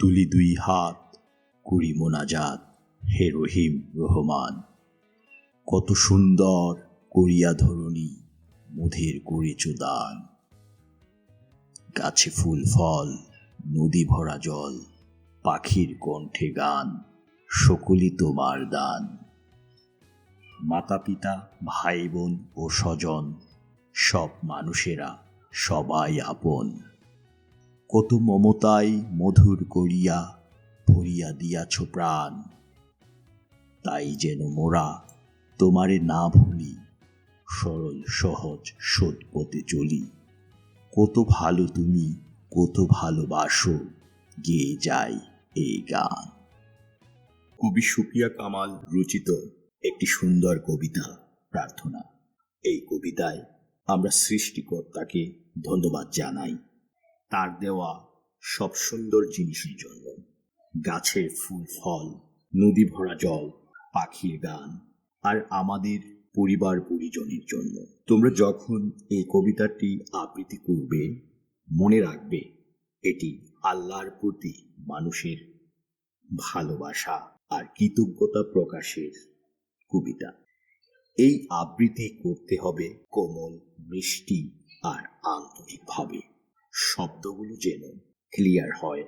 তুলি দুই হাত কুড়ি মোনাজাত, হে রহিম রহমান। কত সুন্দর করিয়া ধরণী মুধের করে চোদান। গাছে ফুল, ফল, নদী ভরা জল, পাখির কণ্ঠে গান, সকলই তোমার দান। মাতা পিতা ভাই বোন ও স্বজন, সব মানুষেরা সবাই আপন। কত মমতায় মধুর করিয়া ভরিয়া দিয়াছ প্রাণ। তাই যেন মোরা তোমারে না ভুলি, সরল সহজ সৎ পথে চলি। কত ভালো তুমি, কত ভালোবাসো, গেয়ে যাই এই গান। কবি সুপিয়া কামাল রচিত একটি সুন্দর কবিতা প্রার্থনা। এই কবিতায় আমরা সৃষ্টিকর্তাকে ধন্যবাদ জানাই। তার দেওয়া সব সুন্দর জিনিসের জন্য। গাছের ফুল, ফল, নদী ভরা জল, পাখির গান আর আমাদের পরিবার পরিজনের জন্য। তোমরা যখন এই কবিতাটি আবৃত্তি করবে, মনে রাখবে এটি আল্লাহর প্রতি মানুষের ভালোবাসা আর কৃতজ্ঞতা প্রকাশের কবিতা। এই আবৃত্তি করতে হবে কোমল, মিষ্টি আর আন্তরিকভাবে। শব্দগুলো যেন ক্লিয়ার হয়।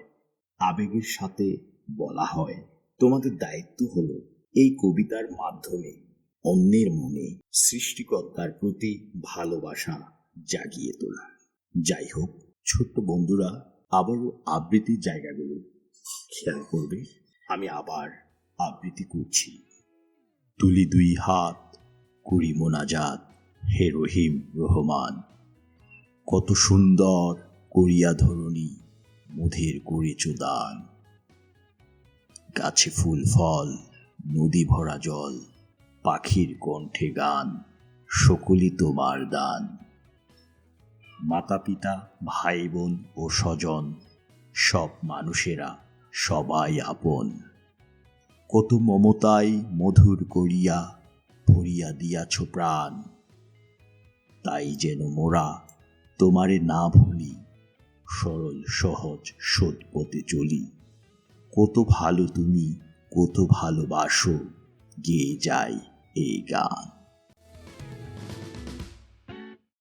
আবেগের সাথে বলা হয়। তোমাদের দায়িত্ব হলো এই কবিতার মাধ্যমে অন্যের মনে সৃষ্টিকর্তার প্রতি ভালোবাসা জাগিয়ে তোলা। যাই হোক, ছোট্ট বন্ধুরা, আবারও আবৃত্তির জায়গাগুলো খেয়াল করবে। আমি আবার আবৃত্তি করছি। তুলি দুই হাত কুড়ি মোনাজাত হে রহিম রহমান। কত সুন্দর করিয়া ধরণী মুধের করে চোদান গাছে ফুল, ফল, নদী ভরা জল, পাখির কণ্ঠে গান, সকলই তোমার দান। মাতা পিতা ভাই বোন ও স্বজন, সব মানুষেরা সবাই আপন। কত মমতায় মধুর করিয়া ভরিয়া দিয়াছ প্রাণ, তাই যেন মোরা তোমারে না ভুলি সরল সহজ সৎপথে চলি। কত ভালো তুমি কত ভালোবাসো গেয়ে যাই এই গান।